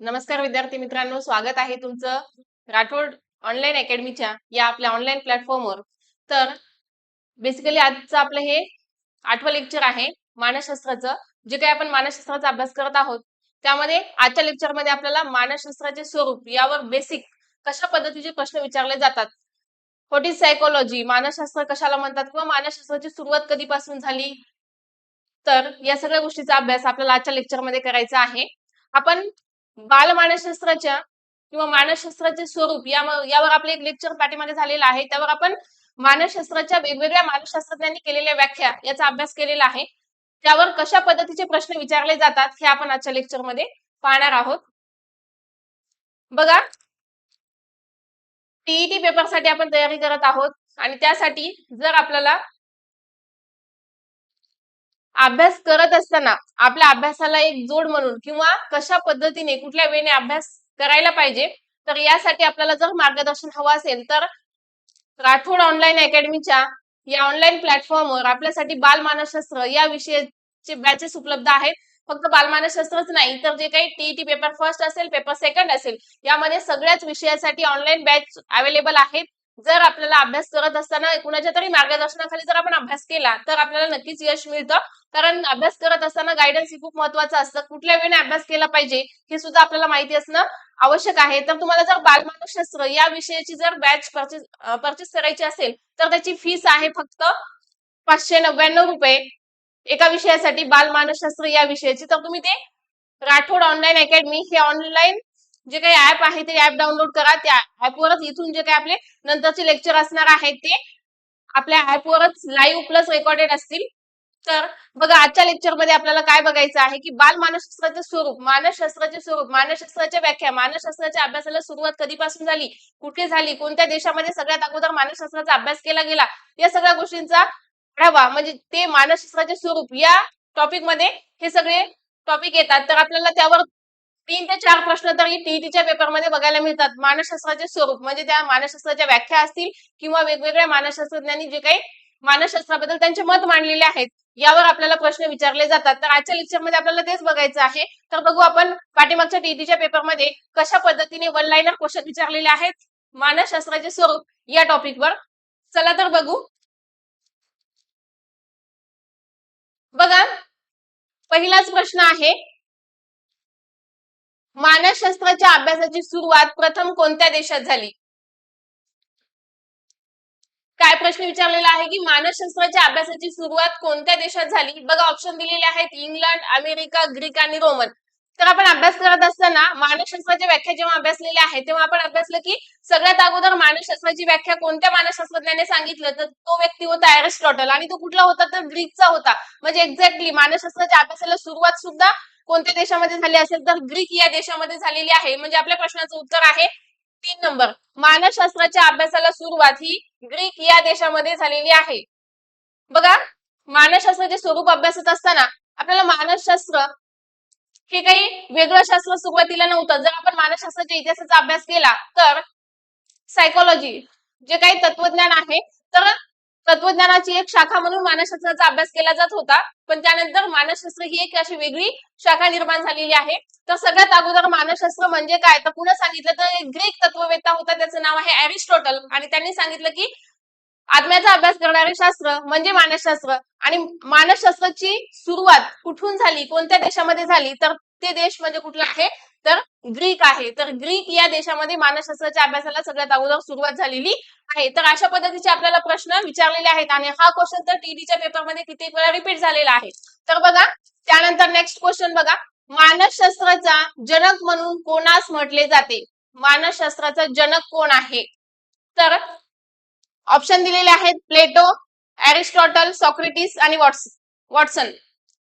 नमस्कार विद्यार्थी मित्रांनो स्वागत आहे तुमचं राठोड ऑनलाईन अकॅडमीच्या या आपल्या ऑनलाईन प्लॅटफॉर्मवर तर बेसिकली आजचं आपलं हे आठवं लेक्चर आहे मानसशास्त्राचं जे काही आपण मानसशास्त्राचा अभ्यास करत आहोत. त्यामध्ये आजच्या लेक्चरमध्ये आपल्याला मानसशास्त्राचे स्वरूप यावर बेसिक कशा पद्धतीचे प्रश्न विचारले जातात. व्हॉट इज सायकोलॉजी मानसशास्त्र कशाला म्हणतात किंवा मानसशास्त्राची सुरुवात कधीपासून झाली? तर या सगळ्या गोष्टीचा अभ्यास आपल्याला आजच्या लेक्चरमध्ये करायचा आहे. आपण बाल मानसशास्त्राच्या किंवा मानसशास्त्राचे स्वरूप यावर आपले एक लेक्चर पाठीमध्ये झालेलं आहे. त्यावर आपण मानसशास्त्राच्या वेगवेगळ्या मानसशास्त्रज्ञांनी केलेल्या व्याख्या याचा अभ्यास केलेला आहे. त्यावर कशा पद्धतीचे प्रश्न विचारले जातात हे आपण आजच्या लेक्चरमध्ये पाहणार आहोत. बघा. टीईटी पेपरसाठी आपण तयारी करत आहोत आणि त्यासाठी जर आपल्याला अभ्यास करत असताना आपल्या अभ्यासाला एक जोड म्हणून किंवा कशा पद्धतीने कुठल्या वेने अभ्यास करायला पाहिजे तर यासाठी आपल्याला जर मार्गदर्शन हवं असेल तर राठोड ऑनलाईन अकॅडमीच्या या ऑनलाईन प्लॅटफॉर्मवर आपल्यासाठी बालमानसशास्त्र या विषयाचे बॅचेस उपलब्ध आहेत. फक्त बालमानसशास्त्रच नाही तर जे काही टीईटी पेपर फर्स्ट असेल पेपर सेकंड असेल यामध्ये सगळ्याच विषयासाठी ऑनलाईन बॅच अवेलेबल आहेत. जर आपल्याला अभ्यास करत असताना कुणाच्या तरी मार्गदर्शनाखाली जर आपण अभ्यास केला तर आपल्याला नक्कीच यश मिळतं. कारण अभ्यास करत असताना गायडन्स ही खूप महत्वाचं असतं. कुठल्या वेळेने अभ्यास केला पाहिजे हे सुद्धा आपल्याला माहिती असणं आवश्यक आहे. तर तुम्हाला जर बालमानसशास्त्र या विषयाची जर बॅच परचेस परचेस करायची असेल तर त्याची फीस आहे फक्त पाचशे नव्याण्णव रुपये. एका विषयासाठी बालमानसशास्त्र या विषयाची. तर तुम्ही ते राठोड ऑनलाईन अकॅडमी हे ऑनलाईन जे काही ऍप आहे ते ऍप डाउनलोड करा. त्या ऍपवरच इथून जे काही आपले नंतरचे लेक्चर असणार आहेत ते आपल्या ऍपवरच लाईव्ह प्लस रेकॉर्डेड असतील. तर बघा आजच्या लेक्चरमध्ये आपल्याला काय बघायचं आहे की बाल मानसशास्त्राचे स्वरूप मानसशास्त्राचे स्वरूप मानसशास्त्राच्या व्याख्या मानसशास्त्राच्या अभ्यासाला सुरुवात कधीपासून झाली? कुठे झाली? कोणत्या देशामध्ये सगळ्यात अगोदर मानसशास्त्राचा अभ्यास केला गेला? या सगळ्या गोष्टींचा आढावा म्हणजे ते मानसशास्त्राचे स्वरूप या टॉपिकमध्ये हे सगळे टॉपिक येतात. तर आपल्याला त्यावर तीन ते चार प्रश्न तरी टीईटीच्या पेपरमध्ये बघायला मिळतात. मानसशास्त्राचे स्वरूप म्हणजे त्या मानसशास्त्राच्या व्याख्या असतील किंवा वेगवेगळ्या मानसशास्त्रज्ञांनी जे काही मानसशास्त्राबद्दल त्यांचे मत मांडलेले आहेत यावर आपल्याला प्रश्न विचारले जातात. तर आजच्या लेक्चरमध्ये आपल्याला तेच बघायचं आहे. तर बघू आपण पाठीमागच्या टीईटीच्या पेपरमध्ये कशा पद्धतीने वन लाईनर क्वेश्चन विचारलेले आहेत मानसशास्त्राचे स्वरूप या टॉपिकवर चला तर बघू. बघा पहिलाच प्रश्न आहे मानसशास्त्राच्या अभ्यासाची सुरुवात प्रथम कोणत्या देशात झाली? काय प्रश्न विचारलेला आहे की मानसशास्त्राच्या अभ्यासाची सुरुवात कोणत्या देशात झाली? बघा ऑप्शन दिलेले आहेत इंग्लंड अमेरिका ग्रीक आणि रोमन. तर आपण अभ्यास करत असताना मानसशास्त्राची व्याख्या जेव्हा अभ्यासलेली आहेत तेव्हा आपण अभ्यासलं की सगळ्यात अगोदर मानसशास्त्राची व्याख्या कोणत्या मानसशास्त्रज्ञाने सांगितलं? तर तो व्यक्ती होता अरिस्टॉटल आणि तो कुठला होता? तर ग्रीकचा होता. म्हणजे एक्झॅक्टली मानसशास्त्राच्या अभ्यासाला सुरुवात सुद्धा कोणत्या देशामध्ये झाली असेल तर ग्रीक या देशामध्ये झालेली आहे. म्हणजे आपल्या प्रश्नाचं उत्तर आहे तीन नंबर. मानसशास्त्राच्या अभ्यासाला सुरुवात ही ग्रीक या देशामध्ये झालेली आहे. बघा मानसशास्त्राचे स्वरूप अभ्यासत असताना आपल्याला मानसशास्त्र हे काही वेगळं शास्त्र सुरुवातीला नव्हतं. जर आपण मानसशास्त्राच्या इतिहासाचा अभ्यास केला तर सायकोलॉजी जे काही तत्वज्ञान आहे तर तत्वज्ञानाची एक शाखा म्हणून मानसशास्त्राचा अभ्यास केला जात होता. पण त्यानंतर मानसशास्त्र ही एक अशी वेगळी शाखा निर्माण झालेली आहे. तर सगळ्यात अगोदर मानसशास्त्र म्हणजे काय? तर पुन्हा सांगितलं तर एक ग्रीक तत्ववेत्ता होता त्याचं नाव आहे अरिस्टॉटल आणि त्यांनी सांगितलं की आत्म्याचा अभ्यास करणारे शास्त्र म्हणजे मानसशास्त्र. आणि मानसशास्त्राची सुरुवात कुठून झाली? कोणत्या देशामध्ये झाली? तर ते देश म्हणजे कुठला आहे? तर ग्रीक आहे. तर ग्रीक या देशामध्ये मानसशास्त्राच्या अभ्यासाला सगळ्यात अगोदर सुरुवात झालेली आहे. तर अशा पद्धतीचे आपल्याला प्रश्न विचारलेले आहेत आणि हा क्वेश्चन तर टीडीच्या पेपरमध्ये किती वेळा रिपीट झालेला आहे. तर बघा त्यानंतर नेक्स्ट क्वेश्चन बघा. मानसशास्त्राचा जनक म्हणून कोणास म्हटले जाते? मानसशास्त्राचा जनक कोण आहे? तर ऑप्शन दिलेले आहेत प्लेटो अरिस्टॉटल सॉक्रेटिस आणि वॉटसन.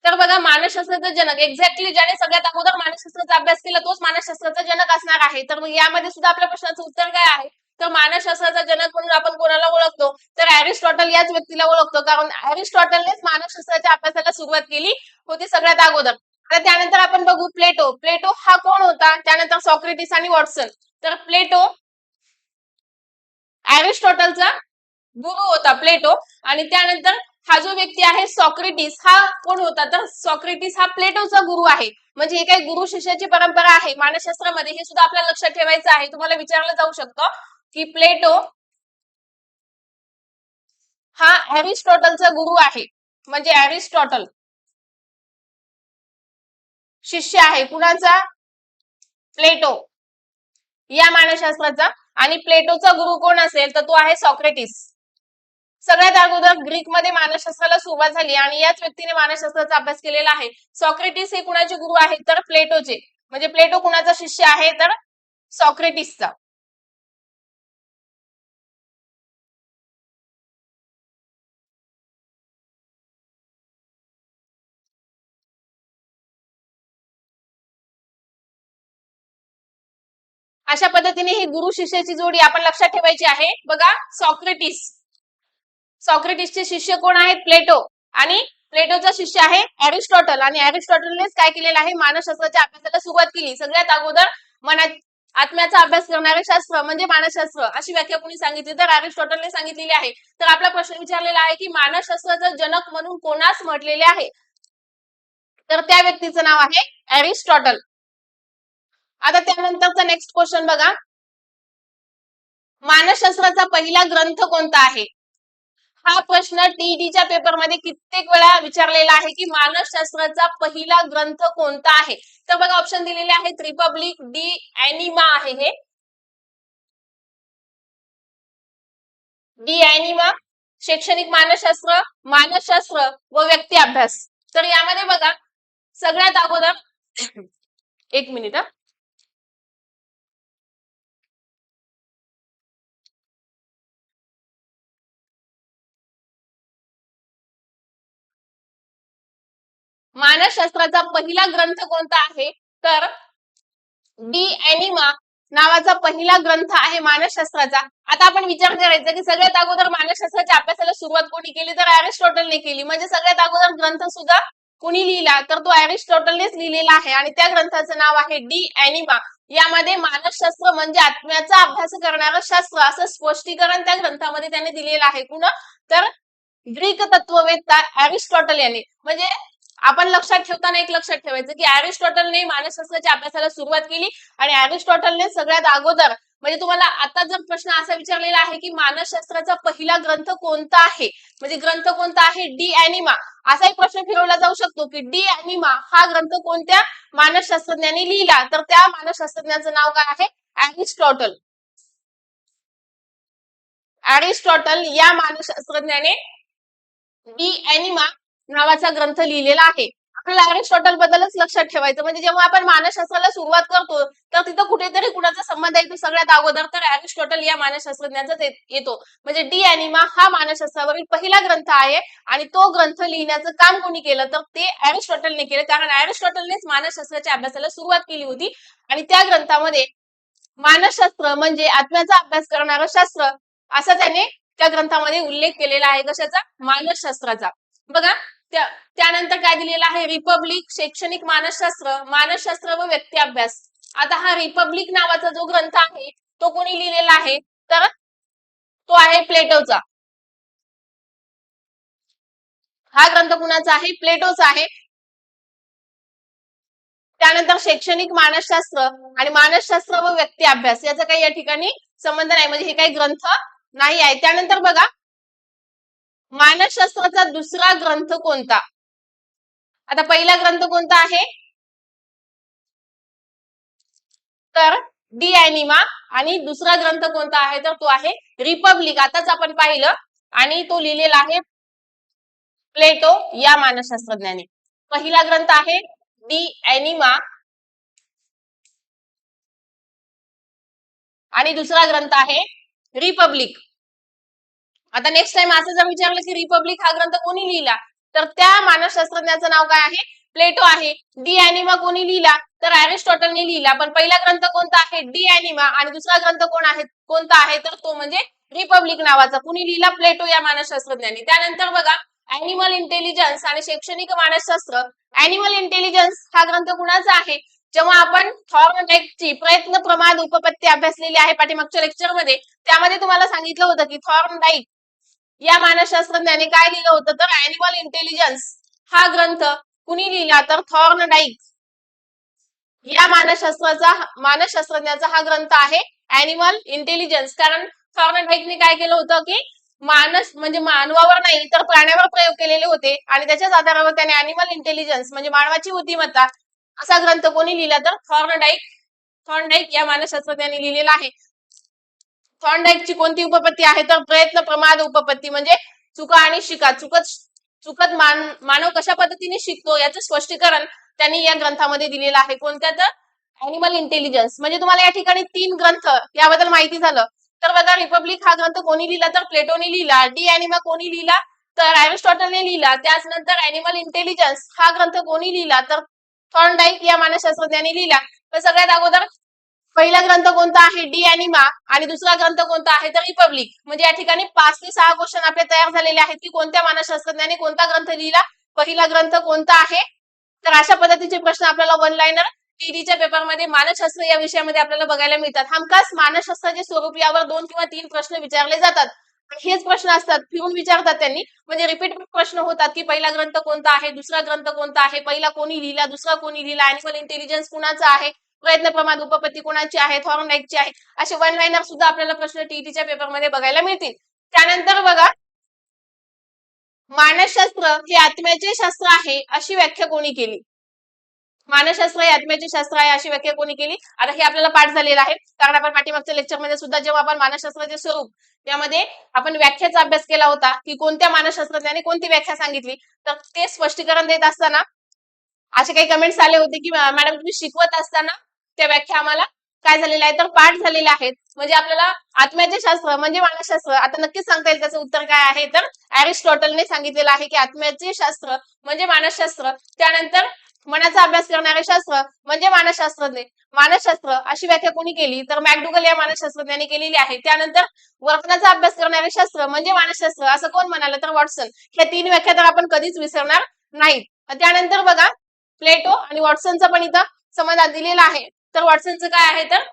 तर बघा मानसशास्त्राचा जनक. एक्झॅक्टली ज्याने सगळ्यात अगोदर मानसशास्त्राचा अभ्यास केला तोच मानसशास्त्राचा जनक असणार आहे. तर मग यामध्ये सुद्धा आपल्या प्रश्नाचं उत्तर काय आहे? तर मानसशास्त्राचा जनक म्हणून आपण कोणाला ओळखतो? तर अरिस्टॉटल याच व्यक्तीला ओळखतो. कारण अरिस्टॉटलनेच मानसशास्त्राच्या अभ्यासाला सुरुवात केली होती सगळ्यात अगोदर. आता त्यानंतर आपण बघू प्लेटो. प्लेटो हा कोण होता? त्यानंतर सॉक्रेटिस आणि वॉटसन. तर प्लेटो अरिस्टॉटलचा गुरु होता प्लेटो. आणि त्यानंतर हा जो व्यक्ती आहे सॉक्रेटिस हा कोण होता? तर सॉक्रेटिस हा प्लेटोचा गुरु आहे. म्हणजे हे काही गुरु शिष्याची परंपरा आहे. मानसशास्त्रामध्ये हे सुद्धा आपल्याला लक्षात ठेवायचं आहे. तुम्हाला विचारलं जाऊ शकतं की प्लेटो हा अरिस्टॉटलचा गुरु आहे. म्हणजे अरिस्टॉटल शिष्य आहे. कुणाचा? प्लेटो. या मानसशास्त्राचा. आणि प्लेटोचा गुरु कोण असेल? तर तो आहे सॉक्रेटिस. सगळ्यात अगोदर ग्रीकमध्ये मानसशास्त्राला सुरुवात झाली आणि याच व्यक्तीने मानसशास्त्राचा अभ्यास केलेला आहे. सॉक्रेटिस हे कुणाचे गुरु आहेत? तर प्लेटोचे. म्हणजे प्लेटो कुणाचा शिष्य आहे? तर सॉक्रेटिसचा. अशा पद्धतीने ही गुरु शिष्याची जोडी आपण लक्षात ठेवायची आहे. बघा सॉक्रेटिस. सॉक्रेटिसचे शिष्य कोण आहेत? प्लेटो. आणि प्लेटोचा शिष्य आहे अरिस्टॉटल. आणि अरिस्टॉटलनेच काय केलेलं आहे? मानसशास्त्राच्या अभ्यासाला सुरुवात केली. सगळ्यात अगोदर मनात आत्म्याचा अभ्यास करणारे शास्त्र म्हणजे मानसशास्त्र. अशी व्याख्या कोणी सांगितली? तर अरिस्टॉटलने सांगितलेली आहे. तर आपला प्रश्न विचारलेला आहे की मानसशास्त्राचा जनक म्हणून कोणास म्हटलेले आहे? तर त्या व्यक्तीचं नाव आहे अरिस्टॉटल. आता त्यानंतरचा नेक्स्ट क्वेश्चन बघा. मानसशास्त्राचा पहिला ग्रंथ कोणता आहे? हा प्रश्न टीईडीच्या पेपरमध्ये कित्येक वेळा विचारलेला आहे की मानसशास्त्राचा पहिला ग्रंथ कोणता आहे? तर बघा ऑप्शन दिलेले आहेत रिपब्लिक डी अॅनिमा आहे हे. डी अॅनिमा शैक्षणिक मानसशास्त्र मानसशास्त्र व व्यक्ती अभ्यास. तर यामध्ये बघा सगळ्यात अगोदर एक मिनिट हा. मानसशास्त्राचा पहिला ग्रंथ कोणता आहे? तर डी अॅनिमा नावाचा पहिला ग्रंथ आहे मानसशास्त्राचा. आता आपण विचार करायचा की सगळ्यात अगोदर मानसशास्त्राच्या अभ्यासाला सुरुवात कोणी केली? तर अरिस्टॉटलने केली. म्हणजे सगळ्यात अगोदर ग्रंथ सुद्धा कुणी लिहिला? तर तो अरिस्टॉटलनेच लिहिलेला आहे. आणि त्या ग्रंथाचं नाव आहे डी अॅनिमा यामध्ये मानसशास्त्र म्हणजे आत्म्याचा अभ्यास करणारं शास्त्र असं स्पष्टीकरण त्या ग्रंथामध्ये त्याने दिलेलं आहे. कुणा? तर ग्रीक तत्ववेत्ता अरिस्टॉटल यांनी. म्हणजे आपण लक्षात ठेवताना एक लक्षात ठेवायचं की अरिस्टॉटलने मानसशास्त्राच्या अभ्यासाला सुरुवात केली आणि अरिस्टॉटलने सगळ्यात अगोदर म्हणजे तुम्हाला आता जर प्रश्न असा विचारलेला आहे की मानसशास्त्राचा पहिला ग्रंथ कोणता आहे? म्हणजे ग्रंथ कोणता आहे? डी अॅनिमा असा एक प्रश्न फिरवला जाऊ शकतो की डी अॅनिमा हा ग्रंथ कोणत्या मानसशास्त्रज्ञांनी लिहिला? तर त्या मानसशास्त्रज्ञाचं नाव काय आहे? अरिस्टॉटल अरिस्टॉटल या मानसशास्त्रज्ञाने डी अॅनिमा नावाचा ग्रंथ लिहिलेला आहे. आपल्याला अरिस्टॉटल बद्दलच लक्षात ठेवायचं. म्हणजे जेव्हा आपण मानसशास्त्राला सुरुवात करतो तर तिथं कुठेतरी कुणाचा संबंध येतो सगळ्यात अगोदर तर अरिस्टॉटल या मानसशास्त्रज्ञांचाच येतो. म्हणजे डी अॅनिमा हा मानसशास्त्रावरील पहिला ग्रंथ आहे आणि तो ग्रंथ लिहिण्याचं काम कोणी केलं तर ते अरिस्टॉटलने केलं. कारण अरिस्टॉटलनेच मानसशास्त्राच्या अभ्यासाला सुरुवात केली होती आणि त्या ग्रंथामध्ये मानसशास्त्र म्हणजे आत्म्याचा अभ्यास करणारं शास्त्र असा त्याने त्या ग्रंथामध्ये उल्लेख केलेला आहे कशाचा? मानसशास्त्राचा. बघा त्यानंतर काय दिलेलं आहे? रिपब्लिक शैक्षणिक मानसशास्त्र मानसशास्त्र व व्यक्ती अभ्यास आता हा रिपब्लिक नावाचा जो ग्रंथ आहे तो कोणी लिहिलेला आहे? तर तो आहे प्लेटोचा. हा ग्रंथ कुणाचा आहे? प्लेटोचा आहे. त्यानंतर शैक्षणिक मानसशास्त्र आणि मानसशास्त्र व व्यक्ती अभ्यास याचा काही या ठिकाणी संबंध नाही. म्हणजे हे काही ग्रंथ नाही आहे. त्यानंतर बघा मानसशास्त्राचा दुसरा ग्रंथ कोणता? आता पहिला ग्रंथ कोणता आहे? तर डी अॅनिमा आणि दुसरा ग्रंथ कोणता आहे? तर तो आहे रिपब्लिक. आताच आपण पाहिलं आणि तो लिहिलेला आहे प्लेटो या मानसशास्त्रज्ञाने. पहिला ग्रंथ आहे डी अॅनिमा आणि दुसरा ग्रंथ आहे रिपब्लिक. आता नेक्स्ट टाइम असं जर विचारलं की रिपब्लिक हा ग्रंथ कोणी लिहिला? तर त्या मानसशास्त्रज्ञाचं नाव काय आहे? प्लेटो आहे. डी अॅनिमा कोणी लिहिला? तर अरिस्टॉटलने लिहिला. पण पहिला ग्रंथ कोणता आहे? डी अॅनिमा आणि दुसरा ग्रंथ कोण आहे? कोणता आहे? तर तो म्हणजे रिपब्लिक नावाचा. कुणी लिहिला? प्लेटो या मानसशास्त्रज्ञांनी. त्यानंतर बघा अॅनिमल इंटेलिजन्स आणि शैक्षणिक मानसशास्त्र. अॅनिमल इंटेलिजन्स हा ग्रंथ कुणाचा आहे? जेव्हा आपण थॉर्नडाईकची प्रयत्न प्रमाद उपपत्ती अभ्यासलेली आहे पाठीमागच्या लेक्चरमध्ये त्यामध्ये तुम्हाला सांगितलं होतं की थॉर्नडाईक या मानसशास्त्रज्ञाने काय लिहिलं होतं तर अॅनिमल इंटेलिजन्स हा ग्रंथ कुणी लिहिला तर थॉर्न डाईक या मानसशास्त्राचा मानसशास्त्रज्ञाचा हा ग्रंथ आहे अॅनिमल इंटेलिजन्स कारण थॉर्न डाईकने काय केलं होतं की मानस म्हणजे मानवावर नाही तर प्राण्यावर प्रयोग केलेले होते. आणि त्याच्याच आधारावर त्याने अॅनिमल इंटेलिजन्स म्हणजे मानवाची बुद्धिमत्ता असा ग्रंथ कोणी लिहिला तर थॉर्नडाईक थॉर्नडाईक या मानसशास्त्रज्ञाने लिहिलेला आहे. थॉर्नडाईकची कोणती उपपत्ती आहे? तर प्रयत्न प्रमाद उपपत्ती म्हणजे चुका आणि शिका. चुकत चुकत मान मानव कशा पद्धतीने शिकतो याचं स्पष्टीकरण त्यांनी या ग्रंथामध्ये दिलेलं आहे. कोणत्या तर? अॅनिमल इंटेलिजन्स म्हणजे तुम्हाला या ठिकाणी तीन ग्रंथ याबद्दल माहिती झालं. तर बघा रिपब्लिक हा ग्रंथ कोणी लिहिला? तर प्लेटोने लिहिला. डी अॅनिमा कोणी लिहिला? तर अरिस्टॉटलने लिहिला. त्याच नंतर अॅनिमल इंटेलिजन्स हा ग्रंथ कोणी लिहिला? तर थॉर्नडाईक या मानसशास्त्रज्ञाने लिहिला. तर सगळ्यात अगोदर पहिला ग्रंथ कोणता आहे? डी अॅनिमा आणि दुसरा ग्रंथ कोणता आहे? तर रिपब्लिक. म्हणजे या ठिकाणी पाच ते सहा क्वेश्चन आपले तयार झालेले आहेत की कोणत्या मानसशास्त्रज्ञाने कोणता ग्रंथ लिहिला? पहिला ग्रंथ कोणता आहे? तर अशा पद्धतीचे प्रश्न आपल्याला वन लाईनर टीडीच्या पेपरमध्ये मानसशास्त्र या विषयामध्ये आपल्याला बघायला मिळतात. हमखास मानसशास्त्राचे स्वरूप यावर दोन किंवा तीन प्रश्न विचारले जातात. हेच प्रश्न असतात फिरून विचारतात त्यांनी. म्हणजे रिपीट प्रश्न होतात की पहिला ग्रंथ कोणता आहे? दुसरा ग्रंथ कोणता आहे? पहिला कोणी लिहिला? दुसरा कोणी लिहिला? अॅनिमल इंटेलिजन्स कुणाचा आहे? प्रयत्न प्रमाद उपपत्ती कोणाची आहे थॉर्नडाईकची आहे असे वन लाईनर सुद्धा आपल्याला प्रश्न टीईटीच्या पेपरमध्ये बघायला मिळतील. त्यानंतर बघा मानसशास्त्र हे आत्म्याचे शास्त्र आहे अशी व्याख्या कोणी केली? मानसशास्त्र हे आत्म्याचे शास्त्र आहे अशी व्याख्या कोणी केली? आता हे आपल्याला पाठ झालेलं आहे कारण आपण पाठीमागच्या लेक्चरमध्ये सुद्धा जेव्हा आपण मानसशास्त्राचे स्वरूप यामध्ये आपण व्याख्याचा अभ्यास केला होता की कोणत्या मानसशास्त्रज्ञाने कोणती व्याख्या सांगितली? तर ते स्पष्टीकरण देत असताना असे काही कमेंट्स आले होते की मॅडम तुम्ही शिकवत असताना त्या व्याख्या आम्हाला काय झालेल्या आहेत? तर पाठ झालेल्या आहेत. म्हणजे आपल्याला आत्म्याचे शास्त्र म्हणजे मानसशास्त्र आता नक्कीच सांगता येईल त्याचं उत्तर काय आहे? तर अरिस्टॉटलने सांगितलेलं आहे की आत्म्याचे शास्त्र म्हणजे मानसशास्त्र त्यानंतर मनाचा अभ्यास करणारे शास्त्र म्हणजे मानसशास्त्रज्ञ. मानसशास्त्र अशी व्याख्या कोणी केली? तर मॅकडुगल या मानसशास्त्रज्ञाने केलेली आहे. त्यानंतर वर्तनाचा अभ्यास करणारे शास्त्र म्हणजे मानसशास्त्र असं कोण म्हणालं? तर वॉटसन. ह्या तीन व्याख्या तर आपण कधीच विसरणार नाहीत. त्यानंतर बघा प्लेटो आणि वॉटसनचा पण इथं समाधान दिलेला आहे. तर वॉटसनचं काय आहे तर?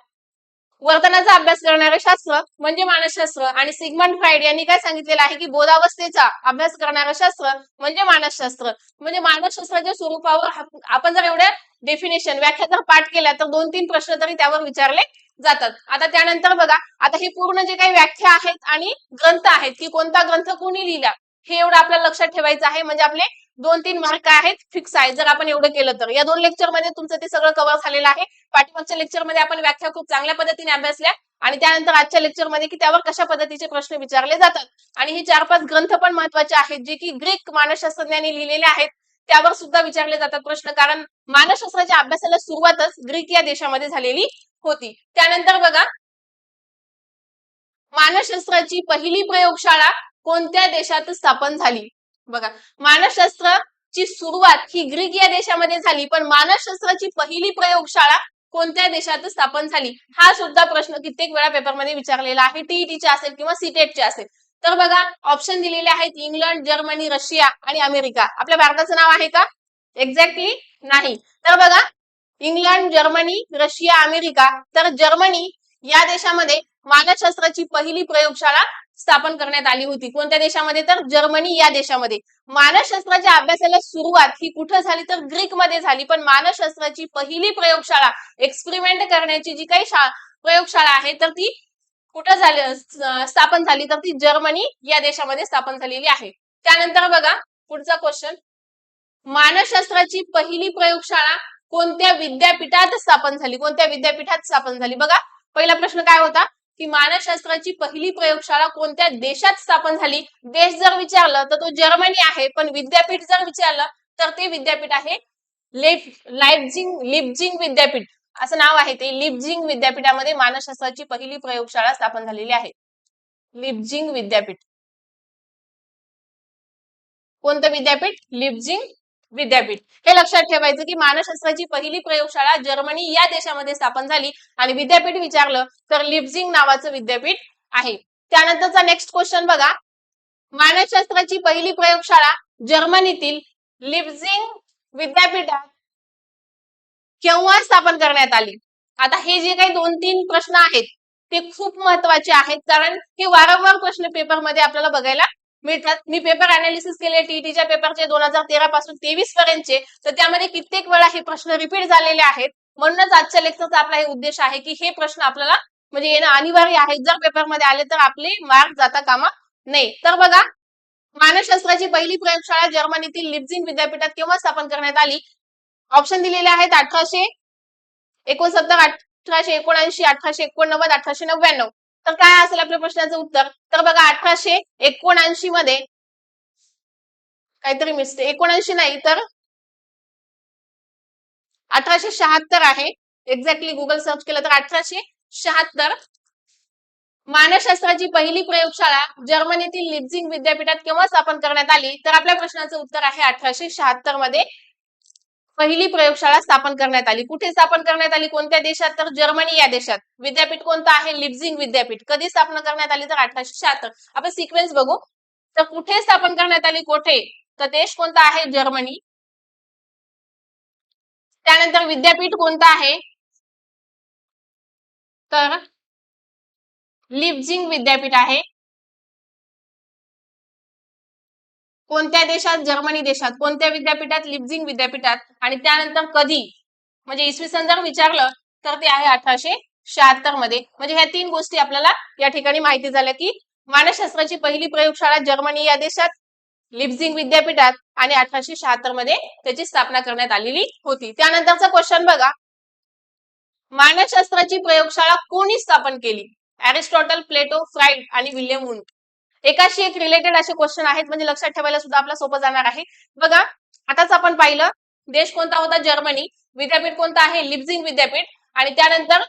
वर्तनाचा अभ्यास करणारे शास्त्र म्हणजे मानसशास्त्र आणि सिगमंड फ्राईड यांनी काय सांगितलेलं आहे की बोधावस्थेचा अभ्यास करणारं शास्त्र म्हणजे मानसशास्त्र. म्हणजे मानसशास्त्राच्या स्वरूपावर आपण जर एवढ्या डेफिनेशन व्याख्या जर पाठ केल्या तर दोन तीन प्रश्न तरी त्यावर विचारले जातात. आता त्यानंतर बघा आता हे पूर्ण जे काही व्याख्या आहेत आणि ग्रंथ आहेत की कोणता ग्रंथ कोणी लिहिला हे एवढं आपल्याला लक्षात ठेवायचं आहे. म्हणजे आपले दोन तीन मार्क आहेत फिक्स आहे जर आपण एवढं केलं तर. या दोन लेक्चरमध्ये तुमचं ते सगळं कव्हर झालेलं आहे. पाठीमागच्या लेक्चरमध्ये आपण व्याख्या खूप चांगल्या पद्धतीने अभ्यासल्या आणि त्यानंतर आजच्या लेक्चरमध्ये की त्यावर कशा पद्धतीचे प्रश्न विचारले जातात. आणि हे चार पाच ग्रंथ पण महत्त्वाचे आहेत जे की ग्रीक मानसशास्त्रज्ञांनी लिहिलेले आहेत. त्यावर सुद्धा विचारले जातात प्रश्न. कारण मानसशास्त्राच्या अभ्यासाला सुरुवातच ग्रीक या देशामध्ये झालेली होती. त्यानंतर बघा मानसशास्त्राची पहिली प्रयोगशाळा कोणत्या देशात स्थापन झाली? बघा मानसशास्त्राची सुरुवात ही ग्रीक या देशामध्ये झाली पण मानसशास्त्राची पहिली प्रयोगशाळा कोणत्या देशात स्थापन झाली? हा सुद्धा प्रश्न कित्येक वेळा पेपरमध्ये विचारलेला आहे. टीईटीचे असेल किंवा सीटेटचे असेल. तर बघा ऑप्शन दिलेले आहेत इंग्लंड जर्मनी रशिया आणि अमेरिका. आपल्या भारताचं नाव आहे का? एक्झॅक्टली नाही. तर बघा इंग्लंड जर्मनी रशिया अमेरिका. तर जर्मनी या देशामध्ये मानसशास्त्राची पहिली प्रयोगशाळा स्थापन करण्यात आली होती. कोणत्या देशामध्ये? तर जर्मनी या देशामध्ये. मानसशास्त्राच्या अभ्यासाला सुरुवात ही कुठं झाली? तर ग्रीकमध्ये झाली. पण मानसशास्त्राची पहिली प्रयोगशाळा एक्सपेरिमेंट करण्याची जी काही प्रयोगशाळा आहे तर ती कुठं झाली? स्थापन झाली. तर ती जर्मनी या देशामध्ये स्थापन झालेली आहे. त्यानंतर बघा पुढचा क्वेश्चन मानसशास्त्राची पहिली प्रयोगशाळा कोणत्या विद्यापीठात स्थापन झाली? कोणत्या विद्यापीठात स्थापन झाली? बघा पहिला प्रश्न काय होता? की मानसशास्त्राची पहिली प्रयोगशाळा कोणत्या देशात स्थापन झाली? देश जर विचारलं तर तो जर्मनी आहे. पण विद्यापीठ जर विचारलं तर ते विद्यापीठ आहे लेफ लाइपझिंग लिपझिंग विद्यापीठ. असं नाव आहे ते. लिपझिंग विद्यापीठामध्ये मानसशास्त्राची पहिली प्रयोगशाळा स्थापन झालेली आहे. लिपझिंग विद्यापीठ. कोणतं विद्यापीठ? लिपझिंग विद्यापीठ. हे लक्षात ठेवायचं की मानसशास्त्राची पहिली प्रयोगशाळा जर्मनी या देशामध्ये स्थापन झाली आणि विद्यापीठ विचारलं तर लिप्झिंग नावाचं विद्यापीठ आहे. त्यानंतरचा नेक्स्ट क्वेश्चन बघा. मानसशास्त्राची पहिली प्रयोगशाळा जर्मनीतील लिप्झिंग विद्यापीठात केव्हा स्थापन करण्यात आली? आता हे जे काही दोन तीन प्रश्न आहेत ते खूप महत्त्वाचे आहेत कारण हे वारंवार प्रश्न पेपरमध्ये आपल्याला बघायला मिळतात मी पेपर अनालिसिस केले टीईटीच्या पेपरचे दोन हजार तेरा पासून तेवीस पर्यंतचे. तर त्यामध्ये कित्येक वेळा हे प्रश्न रिपीट झालेले आहेत. म्हणूनच आजच्या लेक्चरचा आपला हे उद्देश आहे की हे प्रश्न आपल्याला म्हणजे येणं अनिवार्य आहे. जर पेपरमध्ये आले तर आपले मार्क जाता कामा नाही तर बघा मानसशास्त्राची पहिली प्रयोगशाळा जर्मनीतील लिप्झिंग विद्यापीठात केव्हा स्थापन करण्यात आली? ऑप्शन दिलेले आहेत अठराशे एकोणसत्तर अठराशे एकोणऐंशी अठराशे एकोणनव्वद अठराशे नव्याण्णव. तर काय असेल आपल्या प्रश्नाचं उत्तर? तर बघा अठराशे एकोणऐंशी मध्ये काहीतरी मिस्टेक एकोणऐंशी नाही तर अठराशे शहात्तर आहे. एक्झॅक्टली गुगल सर्च केलं तर अठराशे शहात्तर. मानसशास्त्राची पहिली प्रयोगशाळा जर्मनीतील लिप्झिंग विद्यापीठात केव्हा स्थापन करण्यात आली? तर आपल्या प्रश्नाचं उत्तर आहे अठराशे शहात्तरमध्ये. पहिली प्रयोगशाळा स्थापन करण्यात आली. कुठे स्थापन करण्यात आली? कोणत्या देशात? तर जर्मनी या देशात. विद्यापीठ कोणतं आहे? लिप्झिंग विद्यापीठ. कधी स्थापना करण्यात आली? तर अठराशे शहात्तर. आपण सिक्वेन्स बघू. तर कुठे स्थापन करण्यात आली? कोठे? तर देश कोणता आहे? जर्मनी. त्यानंतर विद्यापीठ कोणतं आहे? तर लिप्झिंग विद्यापीठ आहे. कोणत्या देशात? जर्मनी देशात. कोणत्या विद्यापीठात? लिप्झिंग विद्यापीठात. आणि त्यानंतर कधी? म्हणजे इसवी सन जर विचारलं तर ते आहे अठराशे शहात्तरमध्ये. म्हणजे ह्या तीन गोष्टी आपल्याला या ठिकाणी माहिती झाल्या की मानसशास्त्राची पहिली प्रयोगशाळा जर्मनी या देशात लिप्झिंग विद्यापीठात आणि अठराशे शहात्तरमध्ये त्याची स्थापना करण्यात आलेली होती. त्यानंतरचा क्वेश्चन बघा. मानसशास्त्राची प्रयोगशाळा कोणी स्थापन केली? अरिस्टॉटल प्लेटो फ्राईड आणि विल्यम वुंट एकाशी एक रिलेटेड असे क्वेश्चन आहेत म्हणजे लक्षात ठेवायला सुद्धा आपला सोपं जाणार आहे. बघा आताच आपण पाहिलं देश कोणता होता? जर्मनी. विद्यापीठ कोणतं आहे? लिप्झिंग विद्यापीठ. आणि त्यानंतर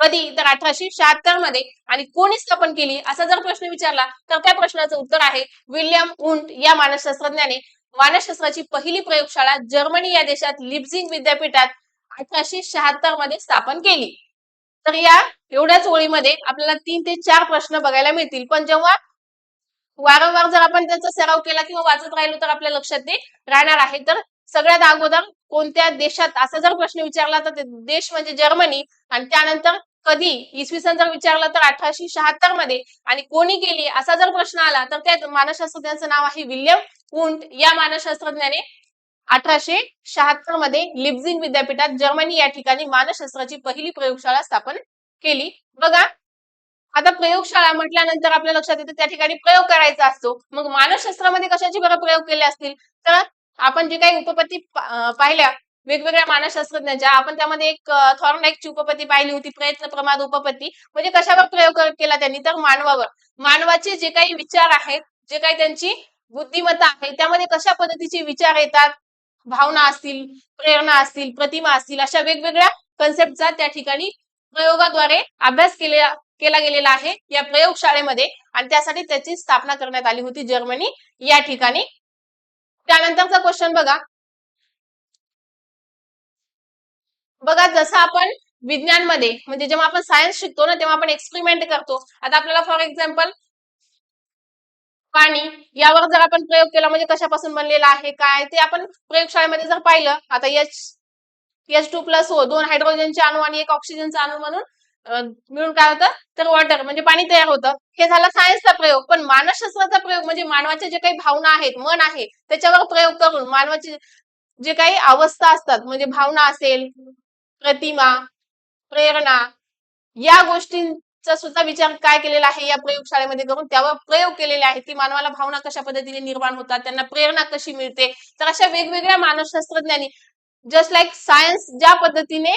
कधी? तर अठराशे शहात्तरमध्ये. आणि कोणी स्थापन केली? असा जर प्रश्न विचारला तर त्या प्रश्नाचं उत्तर आहे विल्यम उंट या मानसशास्त्रज्ञाने. मानसशास्त्राची पहिली प्रयोगशाळा जर्मनी या देशात लिप्झिंग विद्यापीठात अठराशे शहात्तरमध्ये स्थापन केली. तर या एवढ्याच ओळीमध्ये आपल्याला तीन ते चार प्रश्न बघायला मिळतील. पण जेव्हा वारंवार जर आपण त्याचा सराव केला किंवा वाचत राहिलो तर आपल्या लक्षात ते राहणार आहे. तर सगळ्यात अगोदर कोणत्या देशात असा जर प्रश्न विचारला तर देश म्हणजे जर्मनी आणि त्यानंतर कधी? इसवी सन जर विचारला तर अठराशे शहात्तरमध्ये. आणि कोणी केली? असा जर प्रश्न आला तर त्या मानसशास्त्रज्ञाचं नाव आहे विल्यम उंट या मानसशास्त्रज्ञाने अठराशे शहात्तरमध्ये लिप्झिंग विद्यापीठात जर्मनी या ठिकाणी मानसशास्त्राची पहिली प्रयोगशाळा स्थापन केली. बघा आता प्रयोगशाळा म्हटल्यानंतर आपल्या लक्षात येतं त्या ठिकाणी प्रयोग करायचा असतो. मग मानसशास्त्रामध्ये कशाचे बरं प्रयोग केले असतील? तर आपण जे काही उपपत्ती पाहिल्या वेगवेगळ्या मानसशास्त्रज्ञांच्या आपण त्यामध्ये एक थॉर्नॅकची उपपत्ती पाहिली होती प्रयत्न प्रमाद उपपत्ती. म्हणजे कशावर प्रयोग केला त्यांनी? तर मानवावर. मानवाचे जे काही विचार आहेत जे काही त्यांची बुद्धिमत्ता आहे त्यामध्ये कशा पद्धतीचे विचार येतात? भावना असतील प्रेरणा असतील प्रतिमा असतील अशा वेगवेगळ्या कन्सेप्टचा त्या ठिकाणी प्रयोगाद्वारे अभ्यास केला केला गेलेला आहे या प्रयोगशाळेमध्ये आणि त्यासाठी त्याची स्थापना करण्यात आली होती जर्मनी या ठिकाणी. त्यानंतरचा क्वेश्चन बघा. बघा जसं आपण विज्ञानमध्ये म्हणजे जेव्हा आपण सायन्स शिकतो ना तेव्हा आपण एक्सपेरिमेंट करतो. आता आपल्याला फॉर एक्झाम्पल पाणी यावर जर आपण प्रयोग केला म्हणजे कशापासून बनलेला आहे काय ते आपण प्रयोगशाळेमध्ये जर पाहिलं आता एच एच टू प्लस हो दोन हायड्रोजनचे अणू आणि एक ऑक्सिजनचा अणू म्हणून मिळून काय होतं? तर वॉटर म्हणजे पाणी तयार होतं. हे झाला सायन्सचा प्रयोग. पण मानसशास्त्राचा प्रयोग म्हणजे मानवाच्या जे काही भावना आहेत मन आहे त्याच्यावर प्रयोग करून मानवाची जे काही अवस्था असतात म्हणजे भावना असेल प्रतिमा प्रेरणा या गोष्टींचा सुद्धा विचार काय केलेला आहे या प्रयोगशाळेमध्ये करून त्यावर प्रयोग केलेले आहेत की मानवाला भावना कशा पद्धतीने निर्माण होतात त्यांना प्रेरणा कशी मिळते? तर अशा वेगवेगळ्या मानसशास्त्रज्ञांनी जस्ट लाईक सायन्स ज्या पद्धतीने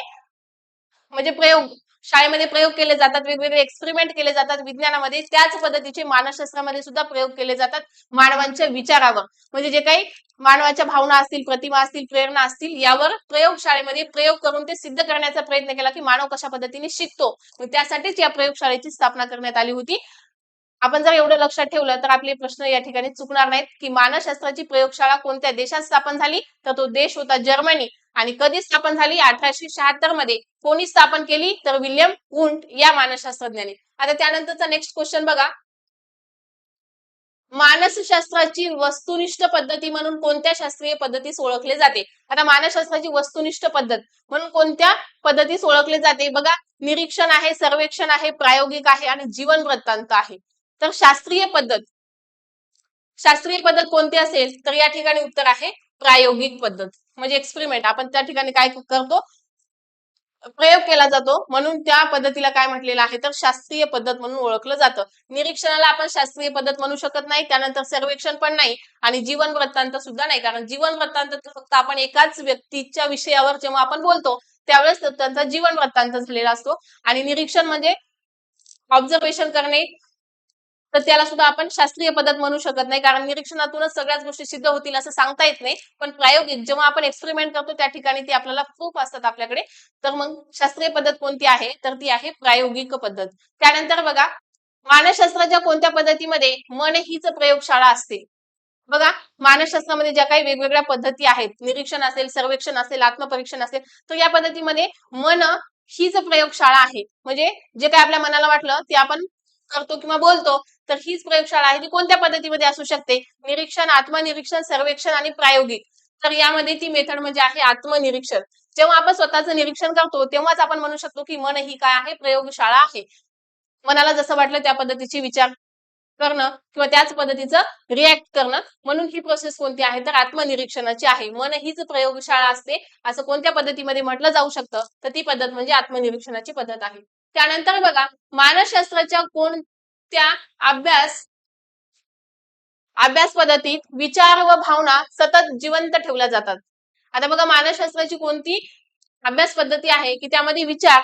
म्हणजे प्रयोग शाळेमध्ये प्रयोग केले जातात वेगवेगळे एक्सपेरिमेंट केले जातात विज्ञानामध्ये त्याच पद्धतीचे मानसशास्त्रामध्ये सुद्धा प्रयोग केले जातात मानवांच्या विचारावर. म्हणजे जे काही मानवाच्या भावना असतील प्रतिमा असतील प्रेरणा असतील यावर प्रयोगशाळेमध्ये प्रयोग करून ते सिद्ध करण्याचा प्रयत्न केला की मानव कशा पद्धतीने शिकतो. त्यासाठीच या प्रयोगशाळेची स्थापना करण्यात आली होती. आपण जर एवढं लक्षात ठेवलं तर आपले प्रश्न या ठिकाणी चुकणार नाहीत की मानसशास्त्राची प्रयोगशाळा कोणत्या देशात स्थापन झाली? तर तो देश होता जर्मनी. आणि कधी स्थापन झाली? अठराशे शहात्तरमध्ये. कोणी स्थापन केली? तर विल्यम उंट या मानसशास्त्रज्ञाने. आता त्यानंतरचा नेक्स्ट क्वेश्चन बघा. मानसशास्त्राची वस्तुनिष्ठ पद्धती म्हणून कोणत्या शास्त्रीय पद्धतीस ओळखले जाते? आता मानसशास्त्राची वस्तुनिष्ठ पद्धत म्हणून कोणत्या पद्धतीस ओळखले जाते? बघा निरीक्षण आहे सर्वेक्षण आहे प्रायोगिक आहे आणि जीवन वृत्तांत आहे. तर शास्त्रीय पद्धत. शास्त्रीय पद्धत कोणती असेल? तर या ठिकाणी उत्तर आहे प्रायोगिक पद्धत. म्हणजे एक्सपेरिमेंट आपण त्या ठिकाणी काय करतो? प्रयोग केला जातो. म्हणून त्या पद्धतीला काय म्हटलेलं आहे तर शास्त्रीय पद्धत म्हणून ओळखलं जातं. निरीक्षणाला आपण शास्त्रीय पद्धत म्हणू शकत नाही. त्यानंतर सर्वेक्षण पण नाही. आणि जीवन वृत्तांत सुद्धा नाही. कारण जीवन वृत्तांत तर फक्त आपण एकाच व्यक्तीच्या विषयावर जेव्हा आपण बोलतो त्यावेळेस त्यांचा जीवन वृत्तांत झालेला असतो. आणि निरीक्षण म्हणजे ऑब्झर्वेशन करणे तर त्याला सुद्धा आपण शास्त्रीय पद्धत म्हणू शकत नाही. कारण निरीक्षणातूनच सगळ्याच गोष्टी सिद्ध होतील असं सांगता येत नाही. पण प्रायोगिक जेव्हा आपण एक्सपेरिमेंट करतो त्या ठिकाणी ती आपल्याला प्रूफ असतात आपल्याकडे. तर मग शास्त्रीय पद्धत कोणती आहे? तर ती आहे प्रायोगिक पद्धत. त्यानंतर बघा मानसशास्त्राच्या कोणत्या पद्धतीमध्ये मन हीच प्रयोगशाळा असते? बघा मानसशास्त्रामध्ये ज्या काही वेगवेगळ्या पद्धती आहेत निरीक्षण असेल सर्वेक्षण असेल आत्मपरीक्षण असेल तर या पद्धतीमध्ये मन हीच प्रयोगशाळा आहे. म्हणजे जे काही आपल्या मनाला वाटलं ते आपण करतो किंवा बोलतो. तर हीच प्रयोगशाळा आहे. ती कोणत्या पद्धतीमध्ये असू शकते? निरीक्षण आत्मनिरीक्षण सर्वेक्षण आणि प्रायोगिक. तर यामध्ये ती मेथड म्हणजे आहे आत्मनिरीक्षण. जेव्हा आपण स्वतःचं निरीक्षण करतो तेव्हाच आपण म्हणू शकतो की मन ही काय आहे? प्रयोगशाळा आहे. मनाला जसं वाटलं त्या पद्धतीची विचार करणं किंवा त्याच पद्धतीचं रिॲक्ट करणं म्हणून ही प्रोसेस कोणती आहे? तर आत्मनिरीक्षणाची आहे. मन हीच प्रयोगशाळा असते. असं कोणत्या पद्धतीमध्ये म्हटलं जाऊ शकतं? तर ती पद्धत म्हणजे आत्मनिरीक्षणाची पद्धत आहे. त्यानंतर बघा मानसशास्त्राच्या त्या अभ्यास अभ्यास पद्धतीत विचार व भावना सतत जिवंत ठेवल्या जातात. आता बघा मानसशास्त्राची कोणती अभ्यास पद्धती आहे की त्यामध्ये विचार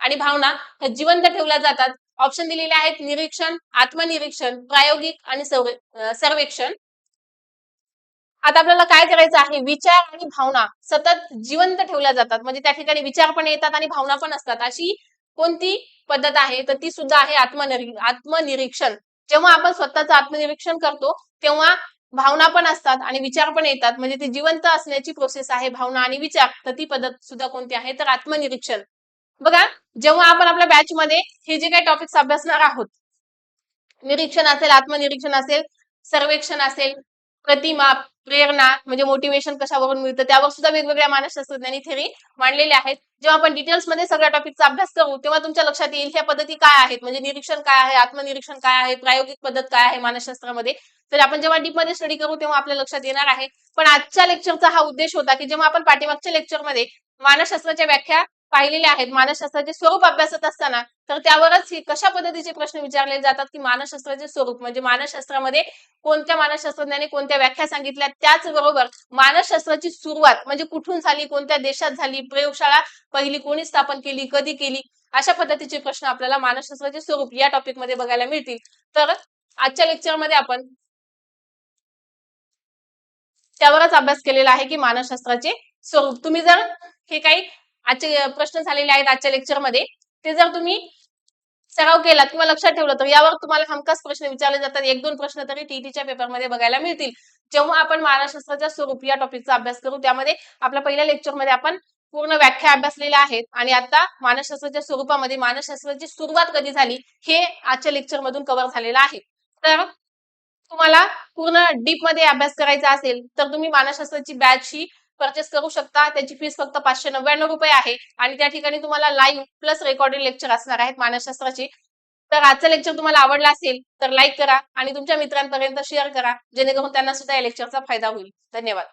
आणि भावना जिवंत ठेवल्या जातात. ऑप्शन दिलेले आहेत निरीक्षण आत्मनिरीक्षण प्रायोगिक आणि सर्वेक्षण. आता आपल्याला काय करायचं आहे? विचार आणि भावना सतत जिवंत ठेवल्या जातात. म्हणजे त्या ठिकाणी विचार पण येतात आणि भावना पण असतात. अशी कोणती पद्धत आहे? तर ती सुद्धा आहे आत्मनिरी आत्मनिरीक्षण. जेव्हा आपण स्वतःचं आत्मनिरीक्षण करतो तेव्हा भावना पण असतात आणि विचार पण येतात. म्हणजे ती जिवंत असण्याची प्रोसेस आहे भावना आणि विचार. तर ती पद्धत सुद्धा कोणती आहे? तर आत्मनिरीक्षण. बघा जेव्हा आपण आपल्या बॅच मध्ये हे जे काही टॉपिक्स अभ्यासणार आहोत निरीक्षण असेल आत्मनिरीक्षण असेल सर्वेक्षण असेल प्रतिमा प्रेरणा म्हणजे मोटिवेशन कशावरून मिळतं त्यावर सुद्धा वेगवेगळ्या मानसशास्त्रज्ञांनी थेरी मांडलेल्या आहेत. जेव्हा आपण डिटेल्समध्ये सगळ्या टॉपिकचा अभ्यास करू तेव्हा तुमच्या लक्षात येईल ह्या पद्धती काय आहेत? म्हणजे निरीक्षण काय आहे? आत्मनिरीक्षण काय आहे? प्रायोगिक पद्धत काय आहे मानसशास्त्रामध्ये तर आपण जेव्हा डीपमध्ये स्टडी करू तेव्हा आपल्या लक्षात येणार आहे. पण आजच्या लेक्चरचा हा उद्देश होता की जेव्हा आपण पाठीमागच्या लेक्चरमध्ये मानसशास्त्राच्या व्याख्या पाहिलेले आहेत. मानसशास्त्राचे स्वरूप अभ्यासत असताना तर त्यावरच हे कशा पद्धतीचे प्रश्न विचारले जातात की मानसशास्त्राचे स्वरूप? म्हणजे मानसशास्त्रामध्ये कोणत्या मानसशास्त्रज्ञाने कोणत्या व्याख्या सांगितल्या? त्याचबरोबर मानसशास्त्राची सुरुवात म्हणजे कुठून झाली कोणत्या देशात झाली प्रयोगशाळा पहिली कोणी स्थापन केली कधी केली? अशा पद्धतीचे प्रश्न आपल्याला मानसशास्त्राचे स्वरूप या टॉपिकमध्ये बघायला मिळतील. तर आजच्या लेक्चरमध्ये आपण त्यावरच अभ्यास केलेला आहे की मानसशास्त्राचे स्वरूप. तुम्ही जर हे काही आजचे प्रश्न झालेले आहेत आजच्या लेक्चरमध्ये. ते जर तुम्ही सराव केलात किंवा लक्षात ठेवलं तर यावर तुम्हाला हमखास प्रश्न विचारले जातात. एक दोन प्रश्न तरी टीईटीच्या पेपरमध्ये बघायला मिळतील. जेव्हा आपण मानसशास्त्राच्या स्वरूप या टॉपिकचा अभ्यास करू त्यामध्ये आपल्या पहिल्या लेक्चरमध्ये आपण पूर्ण व्याख्या अभ्यासलेल्या आहेत. आणि आता मानसशास्त्राच्या स्वरूपामध्ये मानसशास्त्राची सुरुवात कधी झाली हे आजच्या लेक्चर मधून कव्हर झालेलं आहे. तर तुम्हाला पूर्ण डीपमध्ये अभ्यास करायचा असेल तर तुम्ही मानसशास्त्राची बॅच ही परचेस करू शकता. त्याची फीस फक्त पाचशे नव्याण्णव रुपये आहे. आणि त्या ठिकाणी तुम्हाला लाईव्ह प्लस रेकॉर्डेड लेक्चर असणार आहेत मानसशास्त्राची. तर आजचं लेक्चर तुम्हाला आवडलं असेल तर लाईक करा आणि तुमच्या मित्रांपर्यंत शेअर करा. जेणेकरून त्यांना सुद्धा या लेक्चरचा फायदा होईल. धन्यवाद.